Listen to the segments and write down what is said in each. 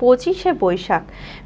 পঁচিশে বৈশাখ।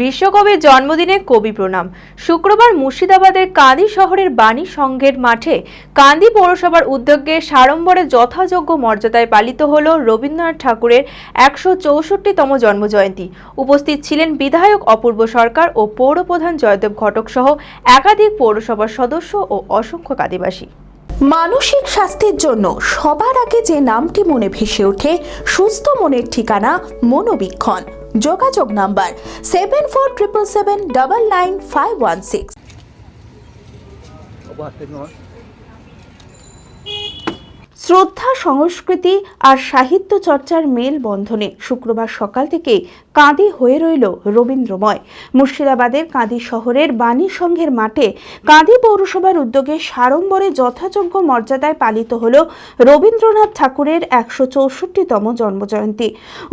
বিশ্বকবির জন্মদিনে কবি প্রণাম। শুক্রবার মুর্শিদাবাদের কান্দি শহরের বাণী সংঘের মাঠে কান্দি পৌরসভার উদ্যোগে সাড়ম্বরে যথাযোগ্য মর্যাদায় পালিত হল রবীন্দ্রনাথ ঠাকুরের একশো চৌষট্টিতম জন্মজয়ন্তী। উপস্থিত ছিলেন বিধায়ক অপূর্ব সরকার ও পৌরপ্রধান জয়দেব ঘটক সহ একাধিক পৌরসভার সদস্য ও অসংখ্য আদিবাসী মানসিক স্বাস্থ্যের জন্য সবার আগে যে নামটি মনে ভেসে ওঠে, সুস্থ মনের ঠিকানা মনোবীক্ষণ। যোগাযোগ number seven four triple seven double nine five one six শ্রদ্ধা, সংস্কৃতি আর সাহিত্য চর্চার মেল বন্ধনে শুক্রবার সকাল থেকে কাঁদি হয়ে রইল রবীন্দ্রময়। মুর্শিদাবাদের কাঁদি শহরের বাণী সংঘের মাঠে কাঁদি পৌরসভার উদ্যোগে সাড়ম্বরে যথাযোগ্য মর্যাদায় পালিত হল রবীন্দ্রনাথ ঠাকুরের একশো চৌষট্টিতম জন্মজয়ন্তী।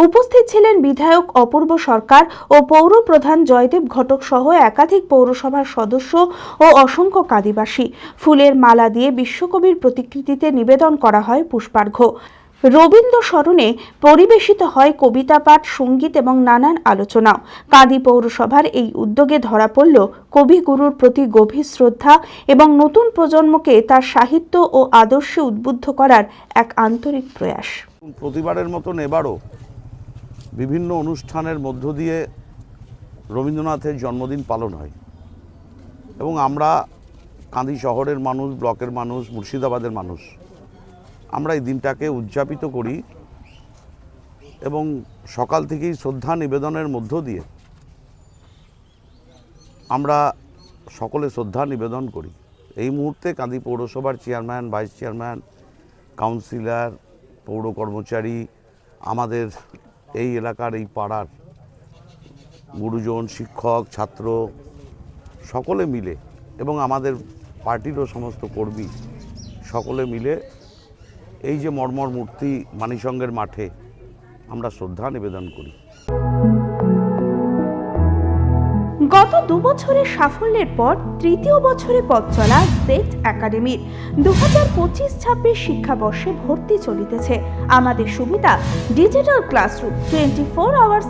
উপস্থিত ছিলেন বিধায়ক অপূর্ব সরকার ও পৌর প্রধান জয়দেব ঘটক সহ একাধিক পৌরসভার সদস্য ও অসংখ্য কাদিবাসী। ফুলের মালা দিয়ে বিশ্বকবির প্রতিকৃতিতে নিবেদন করা হয় পুষ্পার্ঘ্য রবীন্দ্র স্মরণে পরিবেশিত হয় কবিতা পাঠ, সংগীত এবং নানান আলোচনাও কাঁদি পৌরসভার এই উদ্যোগে ধরা পড়ল কবিগুরুর প্রতি গভীর শ্রদ্ধা এবং নতুন প্রজন্মকে তার সাহিত্য ও আদর্শে উদ্বুদ্ধ করার এক আন্তরিক প্রয়াস। প্রতিবারের মতন এবারও বিভিন্ন অনুষ্ঠানের মধ্য দিয়ে রবীন্দ্রনাথের জন্মদিন পালন হয় এবং আমরা কাঁদি শহরের মানুষ, ব্লকের মানুষ, মুর্শিদাবাদের মানুষ আমরা এই দিনটাকে উদযাপিত করি এবং সকাল থেকেই শ্রদ্ধা নিবেদনের মধ্য দিয়ে আমরা সকলে শ্রদ্ধা নিবেদন করি। এই মুহূর্তে কাঁদি পৌরসভার চেয়ারম্যান, ভাইস চেয়ারম্যান, কাউন্সিলর, পৌর কর্মচারী, আমাদের এই এলাকার এই পাড়ার গুরুজন, শিক্ষক, ছাত্র সকলে মিলে এবং আমাদের পার্টিরও সমস্ত কর্মী সকলে মিলে এই যে মর্মর মূর্তি মানিসঙ্গের মাঠে আমরা শ্রদ্ধা নিবেদন করি। গত দু বছরের সাফল্যের পর তৃতীয় বছরে পথ চলা জেট একাডেমির দু হাজার পঁচিশ ছাব্বিশ শিক্ষাবর্ষে ভর্তি চলিতেছে। আমাদের সুবিধা digital classroom twenty four hours